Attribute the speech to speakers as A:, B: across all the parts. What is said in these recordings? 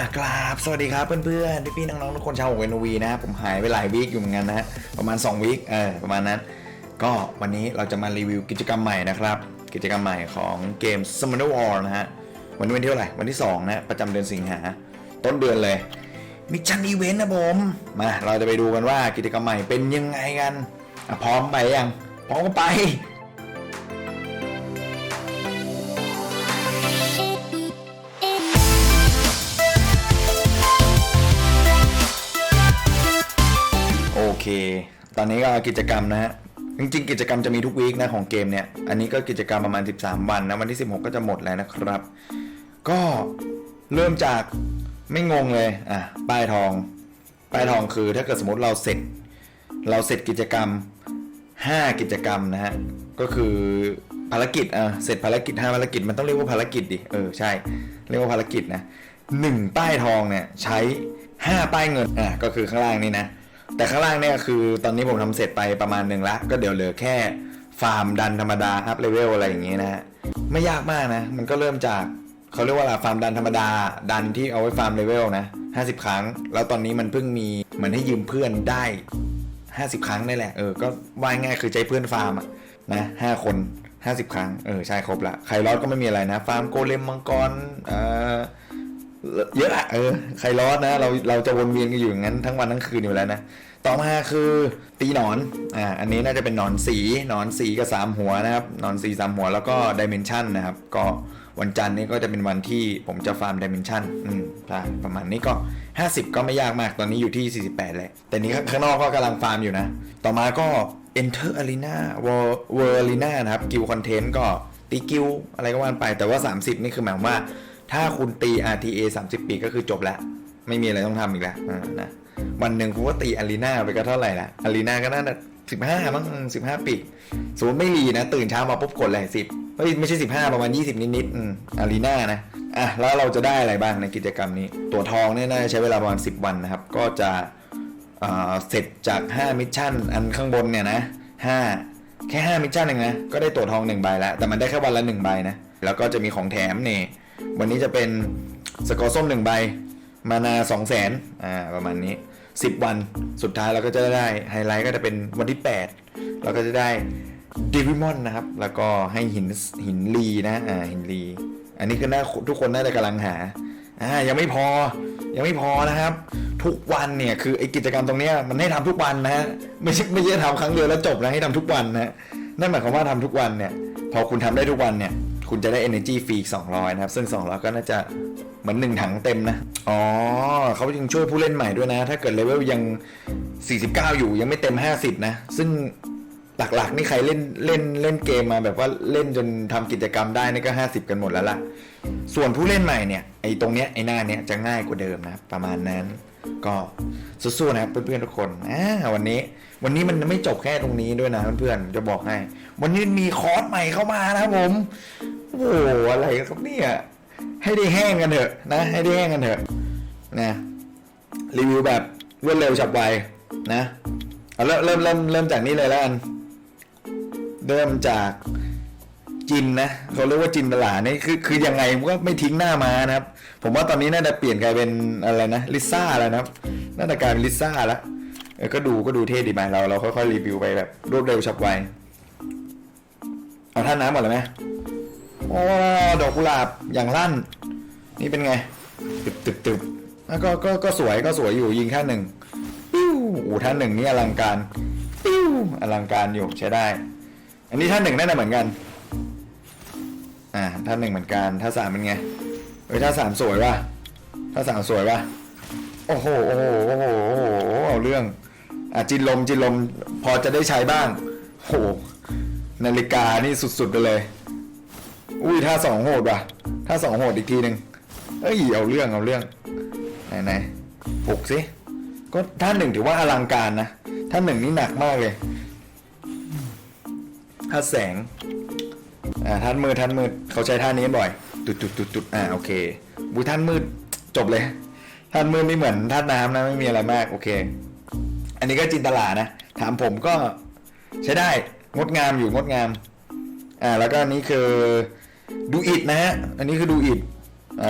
A: อะกราบสวัสดีครับเพื่อนๆพี่ๆน้องๆทุกคนชาวเวนวีนะครับผมหายไปหลายวีคอยู่เหมือนกันนะฮะประมาณ 2วีคเออประมาณนั้น ก็วันนี้เราจะมารีวิวกิจกรรมใหม่นะครับ กิจกรรมใหม่ของเกม Summoner War นะฮะวันนี้วันที่เท่าไหร่วันที่ 2 นะประจำเดือนสิงหา ต้นเดือนเลยมิชชั่นอีเวนต์นะผมมาเราจะไปดูกันว่ากิจกรรมใหม่เป็นยังไงกันอะพร้อมไปยังพร้อมก็ไป ตอนนี้ก็กิจกรรมนะฮะ จริงๆ กิจกรรมจะมีทุกวีคนะของเกมเนี่ย อันนี้ก็กิจกรรมประมาณ 13 วันนะ วันที่ 16 ก็จะหมดแล้วนะครับ ก็เริ่มจากไม่งงเลย อะ ป้ายทอง ป้ายทองคือถ้าเกิดสมมติเราเสร็จ เราเสร็จกิจกรรม 5 กิจกรรมนะฮะ ก็คือภารกิจอะเสร็จภารกิจ5ภารกิจมันต้องเรียกว่าภารกิจดิ เออ ใช่ เรียกว่าภารกิจนะหนึ่งป้ายทองเนี่ยใช้ 5 ป้ายเงิน อะ ก็คือข้างล่างนี่นะ แต่ข้างล่างเนี่ยคือตอนนี้ผมทำเสร็จไปประมาณหนึ่งละ ก็เดี๋ยวเหลือแค่ฟาร์มดันธรรมดาอัพเลเวลอะไรอย่างงี้นะฮะไม่ยากมากนะ มันก็เริ่มจากเขาเรียกว่าอะไรฟาร์มดันธรรมดา ดันที่เอาไว้ฟาร์มเลเวลนะ50 ครั้ง แล้วตอนนี้มันเพิ่งมีเหมือนให้ยืมเพื่อนได้ 50 ครั้งนี่แหละเออก็ว่ายง่ายคือใจเพื่อนฟาร์มอะนะห้าคน 50 ครั้งเออใช่ครบละใครรอดก็ไม่มีอะไรนะ ฟาร์มโกเลมมังกรเอ่อ เยอะอะเออใครรอดนะเราเราจะวนเวียนกันอยู่อย่างนั้นทั้งวันทั้งคืนอยู่แล้วนะต่อมาคือตีหนอนอ่าอันนี้น่าจะเป็นหนอนสีหนอนสีกับสามหัวนะครับหนอนสีสามหัวแล้วก็ดิเมนชันนะครับ ก็วันจันทร์นี้ก็จะเป็นวันที่ผมจะฟาร์มดิเมนชันอืมใช่ประมาณนี้ก็ 50 ก็ไม่ยากมากตอนนี้อยู่ที่ 48แหละแต่นี้ข้างนอกก็กำลังฟาร์มอยู่นะ ต่อมาก็ Enter Arena World Arena นะครับกิลคอนเทนต์ก็ตีกิลอะไรก็ว่าไปแต่ว่า 30 นี่คือหมายว่า ถ้าคุณตี RTA 30 ปีก็คือจบแล้วไม่มีอะไรต้องทำอีกแล้วอ่านะวันหนึ่งคุณก็ตีอารีนาไปก็เท่าไหร่ละอารีนาก็น่าจะสิบห้ามั้งสิบห้าปีสมมติไม่รีนะ ตื่นเช้ามาปุ๊บกดเลยสิบเฮ้ยไม่ใช่สิบห้าประมาณยี่สิบนิดๆอารีนานะอะแล้วเราจะได้อะไรบ้างในกิจกรรมนี้ ตัวทองเนี่ยน่าจะใช้เวลาประมาณสิบวันนะครับ ก็จะอ่าเสร็จจาก 5 มิชชั่น อันข้างบนเนี่ยนะ5แค่ 5 มิชชั่นเองนะ ก็ได้ตัวทอง1ใบแล้ว แต่มันได้แค่วันละ1ใบนะ แล้วก็จะมีของแถมเนี่ย วันนี้จะเป็นสกอร์ส้ม1ใบ มานา2 0 0 0 0 0อ่าประมาณนี้ 10 วันสุดท้ายเราก็จะได้ไฮไลท์ก็จะเป็นวันที่ 8 เราก็จะได้ดิวิมอนนะครับ แล้วก็ให้หินหินลีนะอ่าหินลีอันนี้คือน่าทุกคนน่าจะกำลังหาอ่ายังไม่พอยังไม่พอนะครับ ทุกวันเนี่ยคือไอกิจกรรมตรงเนี้ยมันให้ทำทุกวันนะฮะไม่ใช่ไม่ใช่ทำครั้งเดียวแล้วจบนะให้ทำทุกวันนะฮะนั่นหมายความว่าทำทุกวันเนี่ยพอคุณทำได้ทุกวันเนี่ย คุณจะได้ energy ฟรีอีก200 นะครับ ซึ่ง 200 ก็น่าจะเหมือนหนึ่งถังเต็มนะ อ๋อเขาจึงช่วยผู้เล่นใหม่ด้วยนะ ถ้าเกิดเลเวลยัง 49 อยู่ยังไม่เต็ม 50 นะ ซึ่งหลักๆ นี่ใครเล่นเล่นเล่นเกมมาแบบว่าเล่นจนทำกิจกรรมได้นี่ก็ 50 กันหมดแล้วล่ะ ส่วนผู้เล่นใหม่เนี่ยไอ้ตรงเนี้ยไอ้หน้าเนี้ยจะง่ายกว่าเดิมนะ ประมาณนั้น ก็สู้ๆนะครับเพื่อนๆทุกคนอ่าวันนี้ วันนี้มันไม่จบแค่ตรงนี้ด้วยนะเพื่อนๆจะบอกให้ วันนี้มีคอร์สใหม่เข้ามานะครับผม โอ้โหอะไรครับเนี่ย ให้ได้แห้งกันเถอะนะ ให้ได้แห้งกันเถอะนะรีวิวแบบรวดเร็วฉับไวนะเอาเริ่มเริ่มเริ่มเริ่มจากนี้เลยแล้วกัน เริ่มจากจินนะเขาเรียกว่าจินตลานี่คือคือยังไงก็ไม่ทิ้งหน้ามานะครับ ผมว่าตอนนี้น่าจะเปลี่ยนกลายเป็นอะไรนะลิซ่าแล้วนะครับน่าจะกลายเป็นลิซ่าแล้วก็ดูก็ดูเท่ดีไหมเราเราค่อยๆรีวิวไปแบบรวดเร็วฉับไวเอาท่าน้ำก่อนเลยไหม โอ้ดอกกุหลาบอย่างลั่น นี่เป็นไง ตึบตึบตึบแล้วก็ก็ก็สวยก็สวยอยู่ยิงแค่หนึ่งปิ้วโอ้ท่านหนึ่งนี่อลังการปิ้วอลังการอยู่ใช้ได้ อันนี้ท่านหนึ่งน่าจะเหมือนกัน อ่าท่านหนึ่งเหมือนกันท่าสามเป็นไงเฮ้ยท่าสามสวยว่ะท่าสามสวยว่ะโอ้โหโอ้โหโอ้โหโอ้โหเอาเรื่องอะจินลมจินลมพอจะได้ใช้บ้างโหนาฬิกานี่สุดๆไปเลย อุ้ยท่าสองโหดว่ะท่าสองโหดอีกทีหนึ่งเอ้ยเอาเรื่องเอาเรื่องไหนไหนปลุกสิก็ท่านหนึ่งถือว่าอลังการนะท่านหนึ่งนี่หนักมากเลยท่าแสงอ่าท่านมืดท่านมืดเขาใช้ท่านี้บ่อยจุดจุดจุดจุดอ่าโอเคบุยท่านมืดจบเลย ท่านมืดนี่เหมือนท่านน้ำนะไม่มีอะไรมากโอเค อันนี้ก็จินตลานะถามผมก็ใช้ได้งดงามอยู่งดงามอ่าแล้วก็อันนี้คือ ดูอิดนะฮะ อันนี้คือดูอิด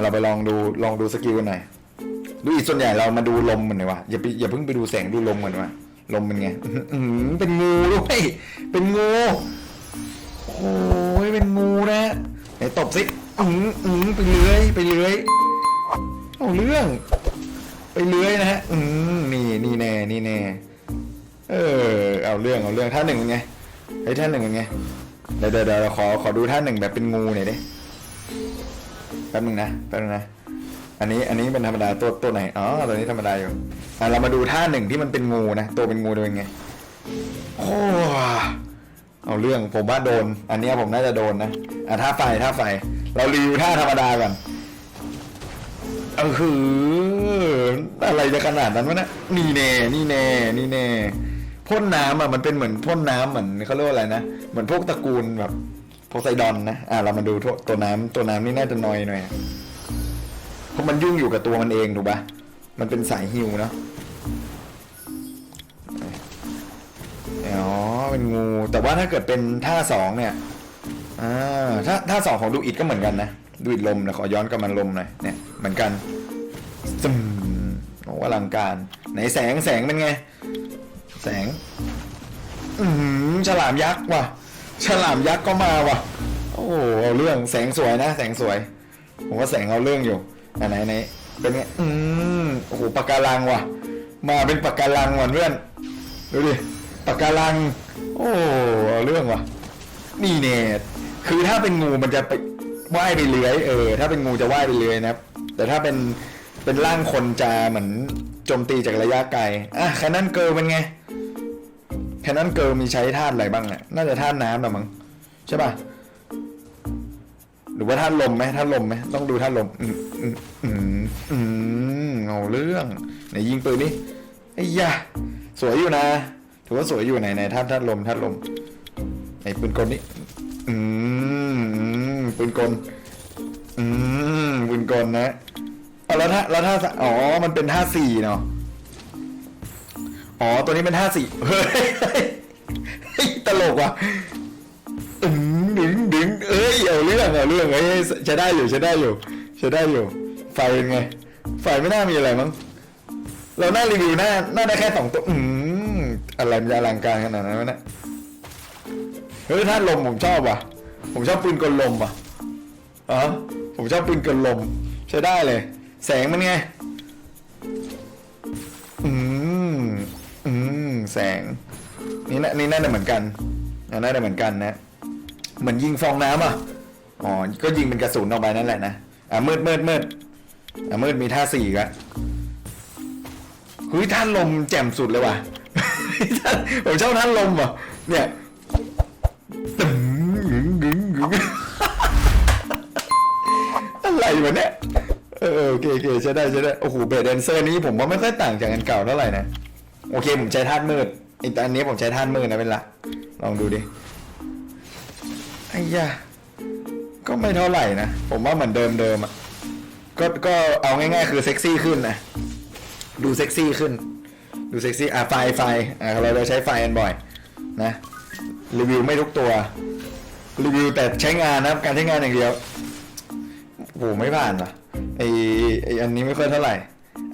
A: เราไปลองดูลองดูสกิลกันหน่อย ดูอีกส่วนใหญ่เรามาดูลมมันเลยว่ะอย่าไปอย่าเพิ่งไปดูแสงดูลมมันว่ะลมเป็นไงอื้อหือเป็นงูด้วยเป็นงูโอ้ยเป็นงูนะไหนตบสิอืออือไปเลื้อยไปเลื้อยเอาเรื่อง ไปเลื้อยนะฮะอืมนี่นี่แน่นี่แน่เออเอาเรื่องเอาเรื่องท่าหนึ่งเป็นไงไอ้ยท่าหนึ่งเป็นไง เดี๋ยวเดี๋ยวเดี๋ยวขอขอดูท่าหนึ่งแบบเป็นงูหน่อยดิแป๊บนึงนะแป๊บนึงนะ อันนี้อันนี้เป็นธรรมดาตัวตัวไหนอ๋อตัวนี้ธรรมดาอยู่อะเรามาดูท่าหนึ่งที่มันเป็นงูนะตัวเป็นงูจะเป็นไงโอ้เอาเรื่องผมว่าโดน อันนี้ผมน่าจะโดนนะอะท่าไฟท่าไฟ เรารีวิวท่าธรรมดาก่อนเออคืออะไรจะขนาดนั้นวะเนะนี่แน่นี่แน่นี่แน่ พ่นน้ำอะมันเป็นเหมือนพ่นน้ำเหมือนเขาเรียกว่าอะไรนะเหมือนพวกตระกูลแบบโพไซดอนนะอะเรามาดูตัวตัวน้ำตัวน้ำนี่น่าจะน้อยหน่อยเพราะมันยุ่งอยู่กับตัวมันเองถูกปะมันเป็นสายฮิวเนาะอ๋อเป็นงู แต่ว่าถ้าเกิดเป็นท่าสองเนี่ยอ่าถ้าท่าสองของดูอิดก็เหมือนกันนะดูอิดลมนะขอย้อนกลับมันลมหน่อยเนี่ยเหมือนกันซึมโอ้อลังการ ไหนแสงแสงเป็นไง แสง อือหือฉลามยักษ์ว่ะ ฉลามยักษ์ก็มาว่ะ โอ้โหเอาเรื่องแสงสวยนะ แสงสวย ผมว่าแสงเอาเรื่องอยู่อันไหนไหนเป็นไงอืมโอ้โหปากการังว่ะ มาเป็นปากการังว่ะเพื่อนดูดิปากการัง โอ้เอาเรื่องว่ะ นี่เนี่ยคือถ้าเป็นงูมันจะไปว่ายไปเลื้อยเออถ้าเป็นงูจะว่ายไปเลื้อยนะครับ แต่ถ้าเป็นเป็นร่างคนจะเหมือน โจมตีจากระยะไกล อะแคนนอนเกิร์ลเป็นไงแคนนอนเกิร์ลมีใช้ธาตุอะไรบ้างอะน่าจะธาตุน้ำหรอมั้งใช่ป่ะ หรือว่าธาตุลมไหมธาตุลมไหมต้องดูธาตุลม อืมอืมอืมอืมเอาเรื่องไหนยิงปืนนี่ไอ้ยะสวยอยู่นะ ถือว่าสวยอยู่ไหนไหนธาตุธาตุลมธาตุลมไหนปืนกลนี่อืมปืนกล อืมปืนกลนะ แล้วถ้าแล้วถ้าอ๋อมันเป็นท่าสี่เนาะอ๋อตัวนี้เป็นท่าสี่เฮ้ยตลกว่ะดึงดึงดึงเอ้ยเอาเรื่องเอาเรื่องเอ้ยใช้ได้อยู่ใช้ได้อยู่ใช้ได้อยู่ไฟเป็นไงไฟไม่น่ามีอะไรมั้งเราหน้ารีวิวหน้าหน้าได้แค่สองตัวอืมอะไรมันจะอลังการขนาดนั้นวะเนี่ยเฮ้ยถ้าลมผมชอบว่ะ ผมชอบปืนกลลมว่ะอ๋อผมชอบปืนกลลมใช้ได้เลย แสงมันไง อืม อืม แสง นี่นะนี่น่าจะเหมือนกันอ่าน่าจะเหมือนกันนะ เหมือนยิงฟองน้ำอะ อ๋อ ก็ยิงเป็นกระสุนออกไปนั่นแหละนะ อะมืดมืดมืดอะมืดมีท่าสี่กันเฮ้ยท่านลมแจ่มสุดเลยว่ะผมชอบท่านลมว่ะ เนี่ยตึงกึ๋งกึ๋งกึ๋งอะไรวะเนี่ย เออโอเคโอเคใช้ได้ใช้ได้โอ้โหเบสแดนเซอร์นี้ผมว่าไม่ค่อยต่างจากอันเก่าเท่าไหร่นะโอเคผมใช้ท่านมืดอีกอันนี้ผมใช้ท่านมืดนะเป็นหลักลองดูดิไอ้ยาก็ไม่เท่าไหร่นะ ผมว่าเหมือนเดิมเดิมอะก็ก็เอาง่ายๆ คือเซ็กซี่ขึ้นนะดูเซ็กซี่ขึ้น ดูเซ็กซี่อะไฟไฟอะเราเราใช้ไฟกันบ่อย นะรีวิวไม่ทุกตัวรีวิวแต่ใช้งานนะการใช้งานอย่างเดียวโหไม่ผ่านว่ะ ไอไออันนี้ไม่ค่อยเท่าไหร่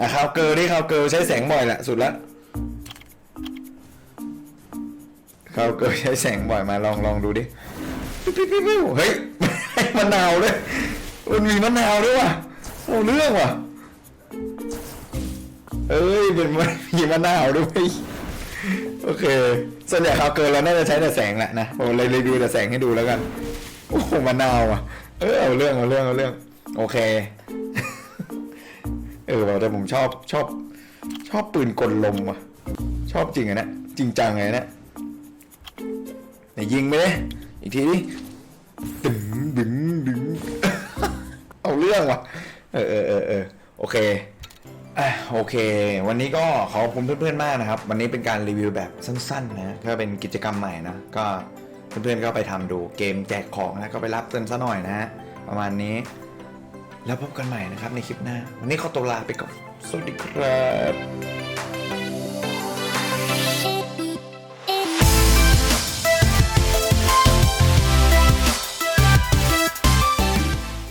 A: อะคาวเกิร์ลที่คาวเกิร์ลใช้แสงบ่อยแหละสุดละเขาเกิดใช้แสงบ่อยมาลองลองดูดิเฮ้ยมะนาวด้วยมันมีมะนาวด้วยว่ะโอ้เรื่องว่ะ เอ้ยเป็นมันมีมะนาวด้วยโอเคส่วนใหญ่เขาเกินเราน่าจะใช้แต่แสงแหละนะผมเลยรีวิวแต่แสงให้ดูแล้วกันโอ้มะนาวอะเออเอาเรื่องเอาเรื่องเอาเรื่องโอเค เออแต่ผมชอบชอบชอบปืนกลลมว่ะ ชอบจริงอะเนะจริงจังเลยนะไหนยิงไปเลยอีกทีดิดึงดึงดึงเอาเรื่องว่ะ เออเออเออเออโอเคอะโอเค วันนี้ก็ขอบคุณเพื่อนๆมากนะครับ วันนี้เป็นการรีวิวแบบสั้นๆนะก็เป็นกิจกรรมใหม่นะ ก็เพื่อนๆก็ไปทำดูเกมแจกของนะก็ไปรับเติมซะหน่อยนะฮะประมาณนี้ แล้วพบกันใหม่นะครับในคลิปหน้า วันนี้ขอตัวลาไปก่อน สวัสดีครับ